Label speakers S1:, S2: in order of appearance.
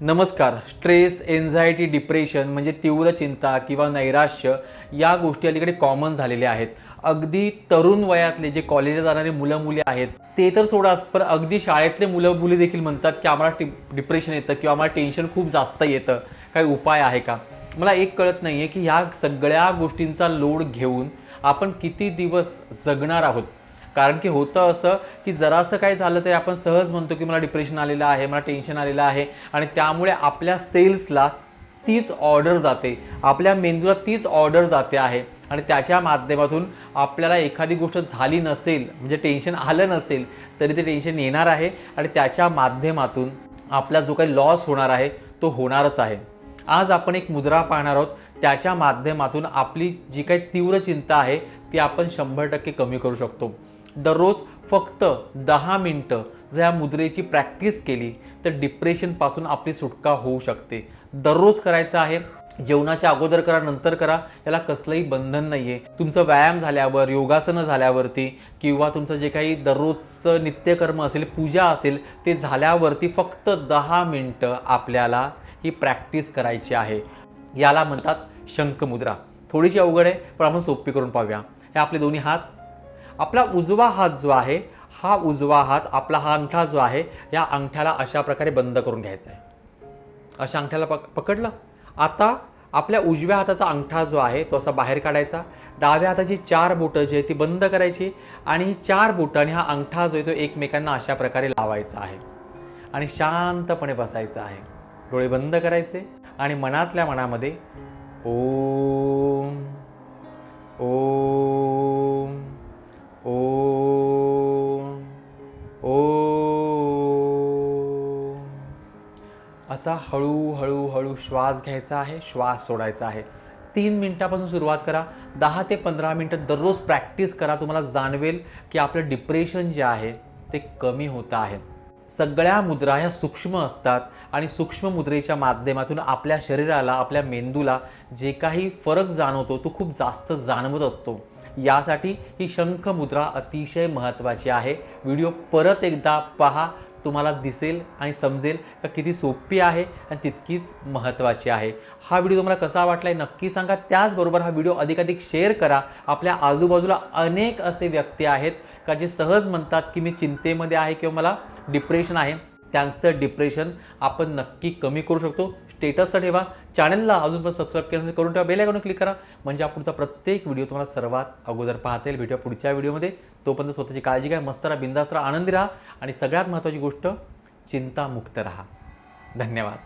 S1: नमस्कार stress anxiety depression म्हणजे तीव्र चिंता किंवा नैराश्य या गोष्टी अलीकडे कॉमन झालेल्या आहेत. अगदी तरुण वयातले जे कॉलेजला जाणारे मुलं मुली आहेत ते तर सोडाच पण अगदी शाळेतले मुलं मुली देखील म्हणतात की आम्हाला टि डिप्रेशन येतं किंवा आम्हाला टेन्शन खूप जास्त येतं. काही उपाय आहे का? मला एक कळत नाही आहे की ह्या सगळ्या गोष्टींचा लोड घेऊन आपण किती दिवस जगणार आहोत? कारण की होतं असं की जरासं काय झालं तरी आपण सहज म्हणतो की मला डिप्रेशन आलेलं आहे मला टेन्शन आलेलं आहे आणि त्यामुळे आपल्या सेल्सला तीच ऑर्डर जाते. आपल्या मेंदूला तीच ऑर्डर जाते आहे. आणि त्याच्या माध्यमातून आपल्याला एखादी गोष्ट झाली नसेल म्हणजे टेन्शन आलं नसेल तरी ते टेन्शन येणार आहे आणि त्याच्या माध्यमातून आपला जो काही लॉस होणार आहे तो होणारच आहे. आज आपण एक मुद्रा पाहणार आहोत. त्याच्या माध्यमातून आपली जी काही तीव्र चिंता आहे ती आपण शंभर टक्के कमी करू शकतो. दररोज फक्त दहा मिनटं जर या मुद्रेची प्रॅक्टिस केली तर डिप्रेशनपासून आपली सुटका होऊ शकते. दररोज करायचं आहे जेवणाच्या अगोदर करा नंतर करा याला कसलंही बंधन नाही आहे तुमचं व्यायाम झाल्यावर योगासनं झाल्यावरती किंवा तुमचं जे काही दररोजचं नित्यकर्म असेल पूजा असेल ते झाल्यावरती फक्त दहा मिनटं आपल्याला ही प्रॅक्टिस करायची आहे. याला म्हणतात शंखमुद्रा. थोडीशी अवघड आहे पण आपण सोपी करून पाहूया. हे आपले दोन्ही हात आपला उजवा हात जो आहे हा उजवा हात आपला हा अंगठा जो आहे या अंगठ्याला अशा प्रकारे बंद करून घ्यायचा आहे. अशा अंगठ्याला पक पकडलं. आता आपल्या उजव्या हाताचा अंगठा जो आहे तो असा बाहेर काढायचा. डाव्या हाताची चार बोटं जी आहे ती बंद करायची आणि ही चार बोटं आणि हा अंगठा जो आहे तो एकमेकांना अशा प्रकारे लावायचा आहे. आणि शांतपणे बसायचं आहे. डोळे बंद करायचे आणि मनातल्या मनामध्ये ओम ओम ओम असा हळूहळू हळू श्वास घ्यायचा आहे श्वास सोडायचा आहे. तीन मिनटापासून सुरुवात करा. दहा ते पंधरा मिनटं दररोज प्रॅक्टिस करा. तुम्हाला जाणवेल की आपलं डिप्रेशन जे आहे ते कमी होतं आहे. सगळ्या मुद्रा ह्या सूक्ष्म असतात आणि सूक्ष्म मुद्रेच्या माध्यमातून आपल्या शरीराला आपल्या मेंदूला जे काही फरक जाणवतो तो खूप जास्त जाणवत असतो. यासाठी ही शंख मुद्रा अतिशय महत्त्वाची आहे. व्हिडिओ परत एकदा पहा. तुम्हाला दिसेल आणि समजेल का किती सोपी आहे आणि तितकीच महत्त्वाची आहे. हा व्हिडिओ तुम्हाला कसा वाटला आहे नक्की सांगा. त्याचबरोबर हा व्हिडिओ अधिकाधिक शेअर करा. आपल्या आजूबाजूला अनेक असे व्यक्ती आहेत का जे सहज म्हणतात की मी चिंतेमध्ये आहे किंवा मला डिप्रेशन आहे. त्यांचं डिप्रेशन आपण नक्की कमी करू शकतो. स्टेटसचा ठेवा. चॅनलला अजून पण सबस्क्राईब केलं करून ठेवा. बेल आयकॉन क्लिक करा. म्हणजे हा प्रत्येक व्हिडिओ तुम्हाला सर्वात अगोदर पाहता येईल. भेटूया पुढच्या व्हिडिओमध्ये तोपर्यंत स्वतःची काळजी घ्या मस्त राहा बिंदास राहा आनंदी राहा. आणि सगळ्यात महत्त्वाची गोष्ट चिंतामुक्त राहा. धन्यवाद.